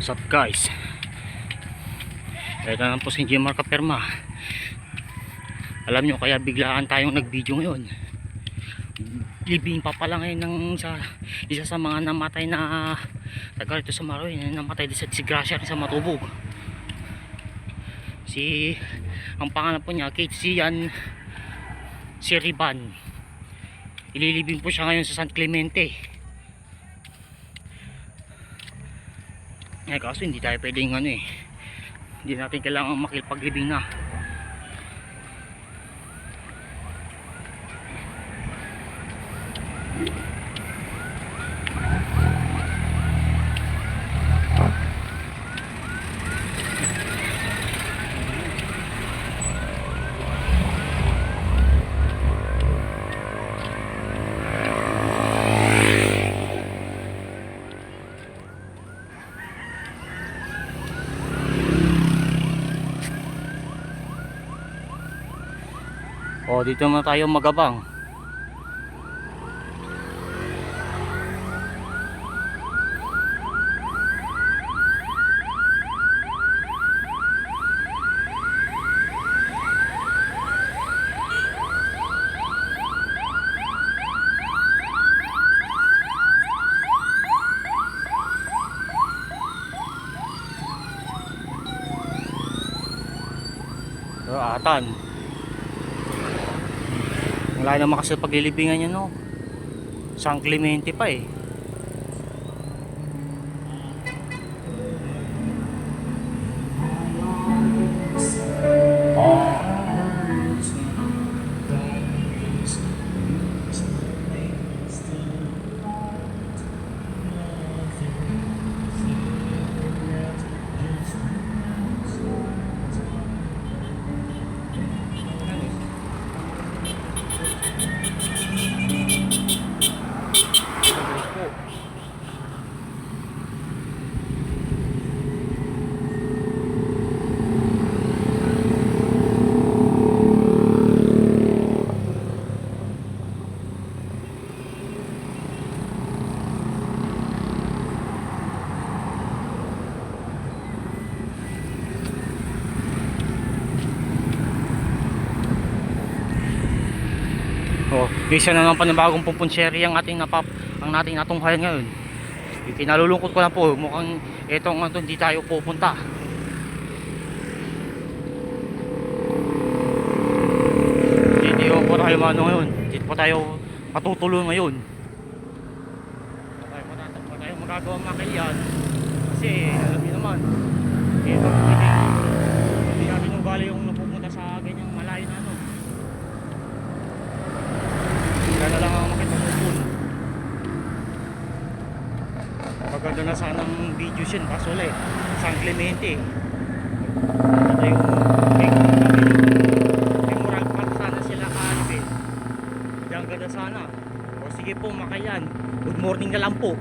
What's up guys? Ito na po si Jimar Kaperma. Alam nyo kaya biglaan tayong nag-video ngayon. Libing pa pala ngayon ng sa, isa sa mga namatay na taga rito sa Maroy. Namatay din sa si Gracia sa Matubog. Si ang pangalan po niya Kate Sian Siriban. Ililibing po siya ngayon sa San Clemente. Eh kaso hindi tayo pwedeng ano eh. Hindi natin kailangan makipaglibing na. O dito na tayo magabang. So, atan. Wala naman kasi paglilibingan niya no. San Clemente pa eh. Bisa na naman panibagong pupunsyeri ang ating napap ang nating natunghayan ngayon. Kinalulungkot ko na po, mukhang etong ano, hindi tayo pupunta. Hindi po tayo ano ngayon. Hindi po tayo patutuloy ngayon. Tayo wala tayong magagawa makayan. Kasi alam niyo naman, ito hindi natin yung gali yung napupunta sa ganyang malayo na ano. Sila na lang ang makipagpupun. Maganda na sanang video yun, kaso wala eh. San Clemente. Yung may may moral pa sana sila kaalip eh. Ang sana. O sige po, makayan. Good morning na lang po.